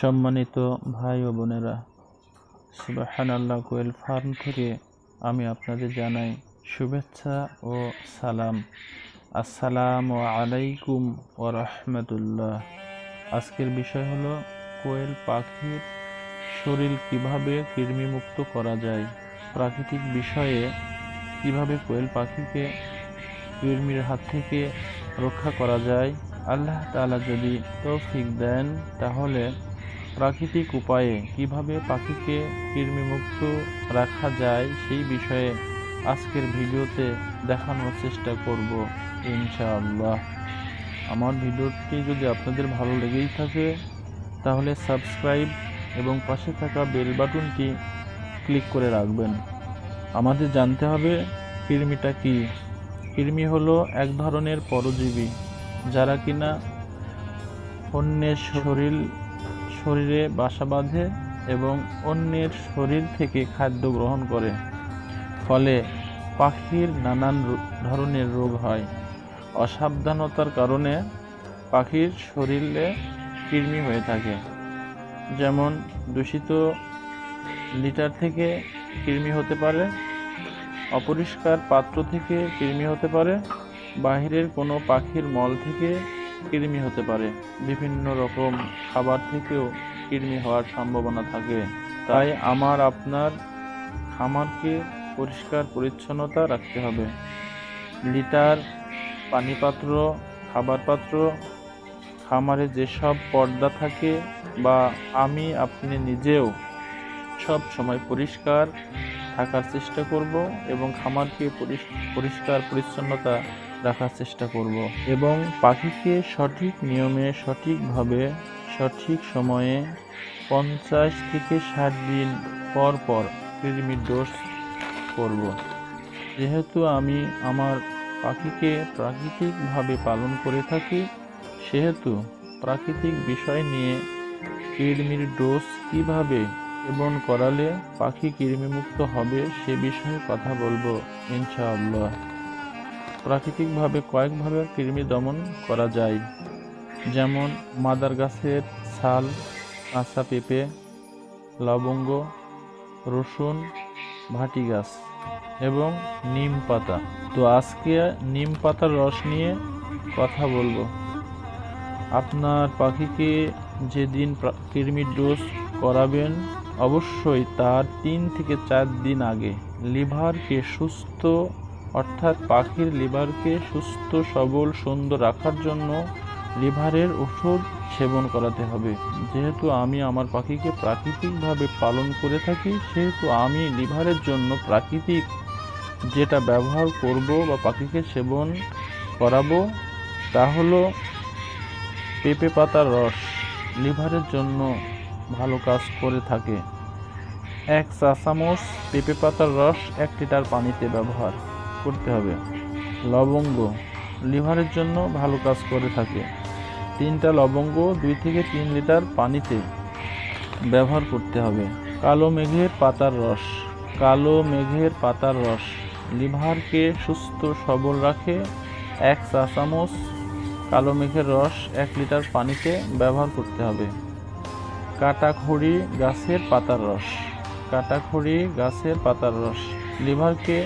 সম্মানিত ভাই ও বোনেরা সুবাহান আল্লাহ কোয়েল ফার্ম থেকে আমি আপনাদের জানাই শুভেচ্ছা ও সালাম। আসসালাম ও আলাইকুম ও রহমতুল্লাহ। আজকের বিষয় হলো কোয়েল পাখির শরীর কীভাবে কৃমিমুক্ত করা যায়, প্রাকৃতিক বিষয়ে কীভাবে কোয়েল পাখিকে কৃমির হাত থেকে রক্ষা করা যায়। আল্লাহ তাআলা যদি তৌফিক দেন, তাহলে প্রাকৃতিক উপায়ে কীভাবে পাখিকে কৃমিমুক্ত রাখা যায় সেই বিষয়ে আজকের ভিডিওতে দেখানোর চেষ্টা করব, ইনশাআল্লাহ। আমার ভিডিওটি যদি আপনাদের ভালো লেগেই থাকে, তাহলে সাবস্ক্রাইব এবং পাশে থাকা বেল বাটনটি ক্লিক করে রাখবেন। আমাদের জানতে হবে, কৃমিটা কি? কৃমি হলো এক ধরনের পরজীবী, যারা কিনা অন্যের শরীর শরীরে বাসা বাঁধে এবং অন্যের শরীর থেকে খাদ্য গ্রহণ করে। ফলে পাখির নানান ধরনের রোগ হয়। অসাবধানতার কারণে পাখির শরীরে কৃমি হয়ে থাকে। যেমন, দূষিত লিটার থেকে কৃমি হতে পারে, অপরিষ্কার পাত্র থেকে কৃমি হতে পারে, বাহিরের কোনো পাখির মল থেকে কৃমি হতে পারে। বিভিন্ন রকম খাবার থেকেও কৃমি হওয়ার সম্ভাবনা থাকে। তাই আমার, আপনার, খামারকে পরিষ্কার পরিচ্ছন্নতা রাখতে হবে। লিটার পানি পাত্র খাবার পাত্র খামারে যেসব পর্দা থাকে বা আমি, আপনি নিজেও সব সময় পরিষ্কার থাকার চেষ্টা করব এবং খামারকে পরিষ্কার, পরিচ্ছন্নতা রাখার চেষ্টা করব এবং পাখিকে সঠিক নিয়মে, সঠিকভাবে, সঠিক সময়ে পঞ্চাশ থেকে ষাট দিন পর পর কৃমির ডোজ করব। যেহেতু আমি আমার পাখিকে প্রাকৃতিকভাবে পালন করে থাকি, সেহেতু প্রাকৃতিক বিষয় নিয়ে কৃমির ডোজ কীভাবে সেবন করালে পাখি কৃমিমুক্ত হবে সে বিষয়ে কথা বলব, ইনশাআল্লাহ। প্রাকৃতিকভাবে কয়েকভাবে কৃমি দমন করা যায়, যেমন মাদার গাছের ছাল, কাঁচা পেঁপে, লবঙ্গ, রসুন, ভাটি গাছ এবং নিম পাতা। তো আজকে নিম পাতার রস নিয়ে কথা বলব। আপনার পাখিকে যেদিন কৃমির ডোজ করাবেন অবশ্যই তার তিন থেকে চার দিন আগে লিভারকে সুস্থ, অর্থাৎ পাখির লিভারকে সুস্থ, সবল, সুন্দর রাখার জন্য লিভারের ওষুধ সেবন করাতে হবে। যেহেতু আমি আমার পাখিকে প্রাকৃতিকভাবে পালন করে থাকি, সেহেতু আমি লিভারের জন্য প্রাকৃতিক যেটা ব্যবহার করব বা পাখিকে সেবন করাবো, তা হলো পেঁপে পাতার রস। লিভারের জন্য ভালো কাজ করে থাকে। এক চা চামচ পেঁপে পাতার রস এক লিটার পানিতে ব্যবহার করতে হবে। লবঙ্গ লিভারের জন্য ভালো কাজ করে থাকে। তিনটা লবঙ্গ দুই থেকে তিন লিটার পানিতে ব্যবহার করতে হবে। কালো মেঘের পাতার রস, কালো মেঘের পাতার রস লিভারকে সুস্থ সবল রাখে। এক চা চামচ কালো মেঘের রস এক লিটার পানিতে ব্যবহার করতে হবে। কাটাখড়ি গাছের পাতার রস। কাটাখড়ি গাছের পাতার রস। লিভারকে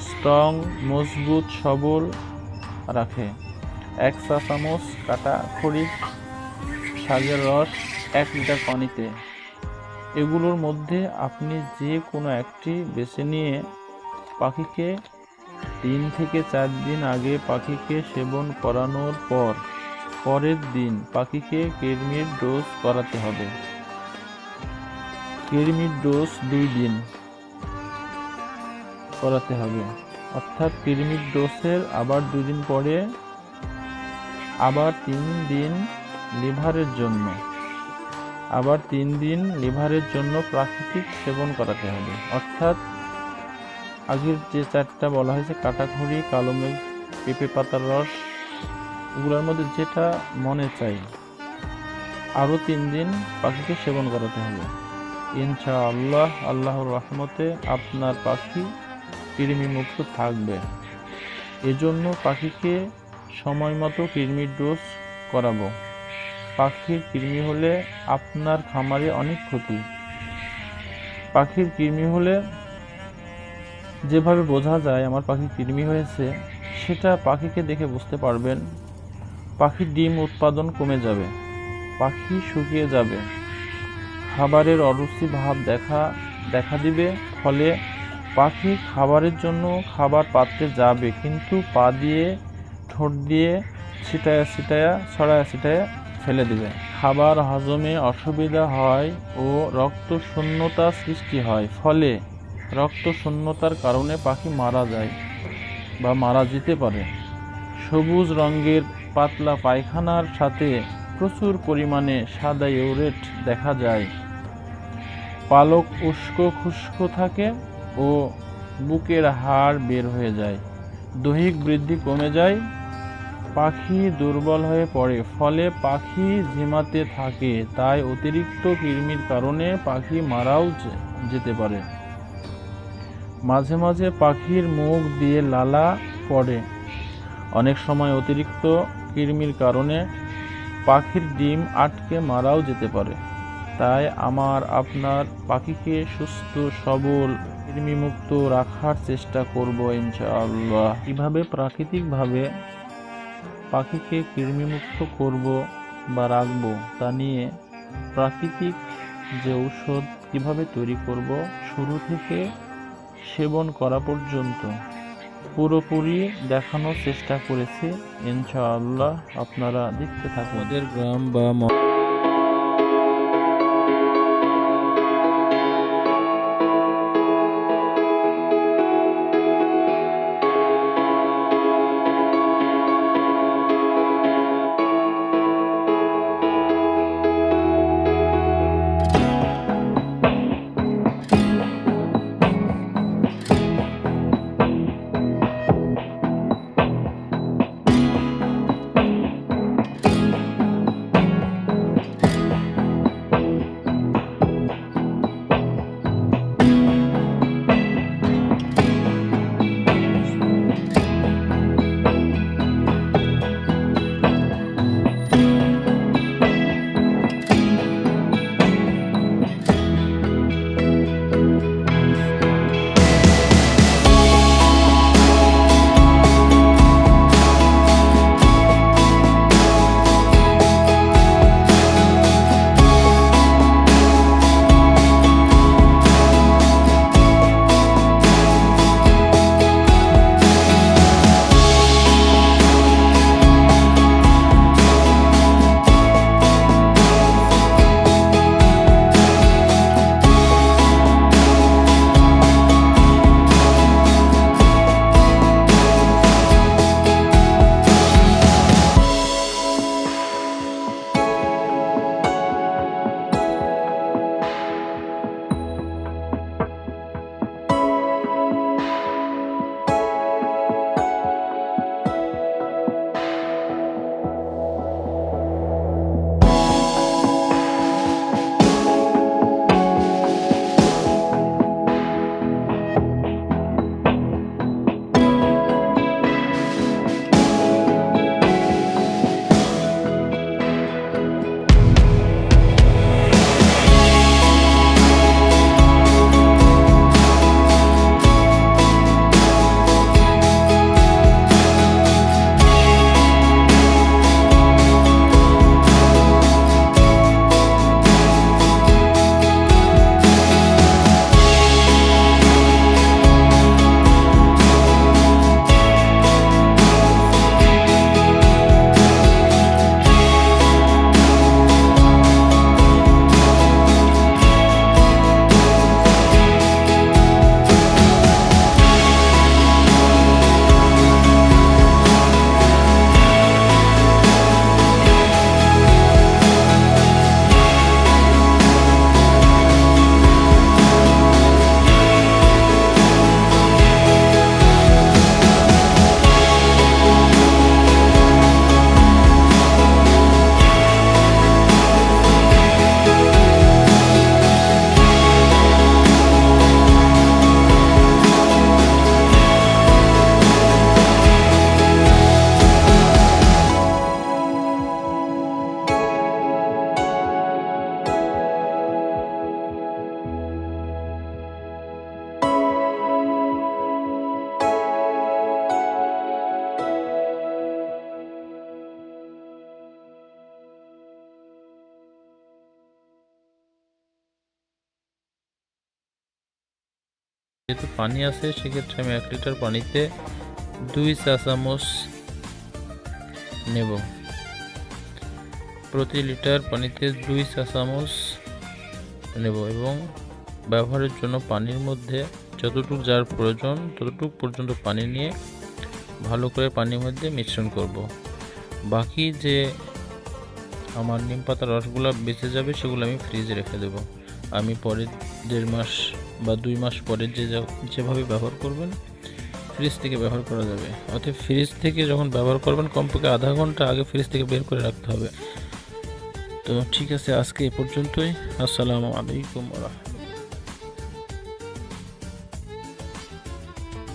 স্ট্রং, মজবুত, সবল রাখে। এক চা চামচ কাটাখড়ি শাকের রস এক লিটার পানিতে। এগুলোর মধ্যে আপনি যে কোনো একটি বেছে নিয়ে পাখিকে তিন থেকে চার দিন আগে পাখিকে সেবন করানোর পর পরের দিন পাখিকে কৃমির ডোজ করাতে হবে। কৃমির ডোজ দুই দিন করাতে হবে। অর্থাৎ কৃমির ডোজের আবার দুই দিন পরে আবার তিন দিন লিভারের জন্য। আবার তিন দিন লিভারের জন্য প্রাকৃতিক সেবন করাতে হবে। অর্থাৎ আগের যে চারটা বলা হয়েছে, কাটাখড়ি, কালো মেঘ পেঁপে পাতার রস এগুলোর মধ্যে যেটা মনে চাই, আরও তিন দিন পাখিকে সেবন করাতে হবে। ইনশা আল্লাহ আল্লাহর রহমতে আপনার পাখি কৃমিমুক্ত থাকবে। এজন্য পাখিকে সময় মতো কৃমির ডোজ করাবো। পাখির কৃমি হলে আপনার খামারে অনেক ক্ষতি। পাখির কৃমি হলে যেভাবে বোঝা যায় আমার পাখি কৃমি হয়েছে, সেটা পাখিকে দেখে বুঝতে পারবেন। পাখির ডিম উৎপাদন কমে যাবে, পাখি শুকিয়ে যাবে। খাবারের অরুচি ভাব দেখা দেখা দিবে, ফলে পাখি খাবারের জন্য খাবার পাত্রে যাবে, কিন্তু পা দিয়ে, ঠোঁট দিয়ে ছিটায়া ছিটায়া, ছড়ায়া ছিটায়া ফেলে দিবে। খাবার হজমে অসুবিধা হয় ও রক্ত শূন্যতা সৃষ্টি হয়, ফলে রক্ত শূন্যতার কারণে পাখি মারা যায় বা মারা যেতে পারে। সবুজ রঙের পাতলা পায়খানার সাথে প্রচুর পরিমাণে সাদা ইউরেট দেখা যায়। পালক উস্কো খুস্কো থাকে ও বুকের হাড় বের হয়ে যায়। দৈহিক বৃদ্ধি কমে যায়। পাখি দুর্বল হয়ে পড়ে, ফলে পাখি ঝিমাতে থাকে। তাই অতিরিক্ত কৃমির কারণে পাখি মারাও যেতে পারে। মাঝে মাঝে পাখির মুখ দিয়ে লালা পড়ে। অনেক সময় অতিরিক্ত কৃমির কারণে পাখির ডিম আটকে মারাও যেতে পারে। তাই আমার আপনার পাখিকে সুস্থ, সবল, কৃমিমুক্ত রাখার চেষ্টা করব ইনশাআল্লাহ। কীভাবে প্রাকৃতিকভাবে পাখিকে কৃমিমুক্ত করব বা রাখব তা নিয়ে প্রাকৃতিক যে ঔষধ কীভাবে তৈরি করব, শুরু থেকে সেবন করা পর্যন্ত পুরোপুরি দেখানোর চেষ্টা করেছি। ইনশাআল্লাহ আপনারা দেখতে থাকুন। আমাদের গ্রাম বা পানি আছে, সেক্ষেত্রে আমি এক লিটার পানিতে দুই চা চামচ নেব। প্রতি লিটার পানিতে দুই চা চামচ নেব এবং ব্যবহারের জন্য পানির মধ্যে যতটুকু যার প্রয়োজন, ততটুকু পর্যন্ত পানি নিয়ে ভালো করে পানির মধ্যে মিশ্রণ করব। বাকি যে আমার নিম পাতার রসগুলো বেঁচে যাবে, সেগুলো আমি ফ্রিজে রেখে দেব। আমি পরের দেড় মাস বা দুই মাস পরে যে যেভাবে ব্যবহার করবেন ফ্রিজ থেকে ব্যবহার করা যাবে। অর্থাৎ ফ্রিজ থেকে যখন ব্যবহার করবেন, কমপক্ষে আধা ঘণ্টা আগে ফ্রিজ থেকে বের করে রাখতে হবে। তো ঠিক আছে, আজকে এ পর্যন্তই। আসসালামু আলাইকুম রহমতুল্লাহ।